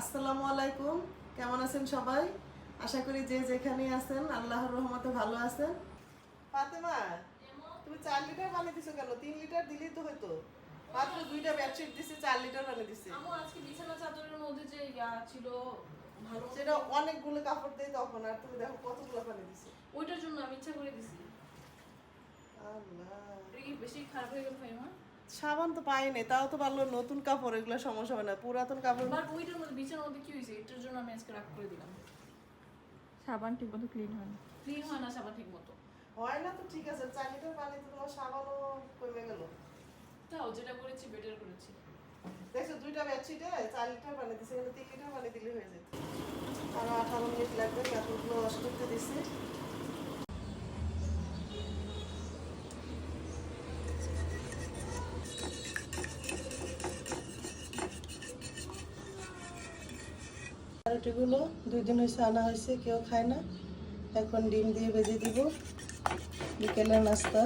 আসসালামু আলাইকুম। কেমন আছেন সবাই? আশা করি যে যেখানে আছেন আল্লাহর রহমতে ভালো আছেন। ফাতেমা তুমি চার লিটার পানি দিছো কেন? তিন লিটার দিলেই তো হতো মাত্র দুইটা বেডশিট দিছে চার লিটার পানি দিছে। আমু আজকে বিছানা চাদরের মধ্যে যে ইয়া ছিল ভালো সেটা অনেকগুলো কাপড় দেয় তখন আর তুমি দেখো কতগুলো পানি দিছে। ওইটার জন্য আমি ইচ্ছা করে দিছি। আল্লাহ। বেশি খারাপ হয়ে গেল ফাইমা। সাবান তো পাইনি তাও তো পারল নতুন কাপড় এগুলো সমস্যা হবে না পুরাতন কাপড় বাট ওইটার মধ্যে বিছানার মধ্যে কি হয়েছে? এটার জন্য আমি আজকে রাগ করে দিলাম। সাবান ঠিক মতো ক্লিন হয় না। ক্লিন হয় না সাবান ঠিক মতো হয় না তো ঠিক আছে চার লিটার পানি তো তোমার সাবানও কমে গেল। তাও যেটা করেছি বেটার করেছি। দেখছ দুইটা বেডশিটে চার লিটার পানি দিছে কিন্তু তিন লিটার পানি দিলে হয়ে যেত। আরও আঠারো মিনিট লাগবে কাপড়গুলো ওয়াশ করতে দিছি। রুটিগুলো, দুই দিন হয়েছে আনা হয়েছে কেউ খায় না। এখন ডিম দিয়ে ভেজে দিব। বিকেলের নাস্তা।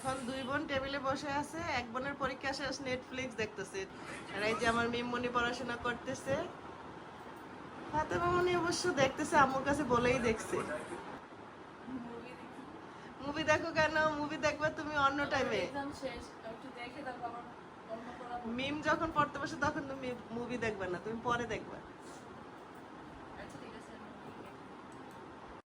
এখন দুই বোন টেবিলে বসে আছে এক বোনের পরীক্ষা শেষ নেটফ্লিক্স দেখতেছে। আর এই যে আমার মিমমনি পড়াশোনা করতেছে। ফাতেমা মনি অবশ্য দেখতেছে আম্মুর কাছে বলেই দেখছে। মুভি দেখো কেন? মুভি দেখবে তুমি অন্য টাইমে মিম যখন পড়তে বসে তখন তুমি মুভি দেখবে না তুমি পরে দেখবে।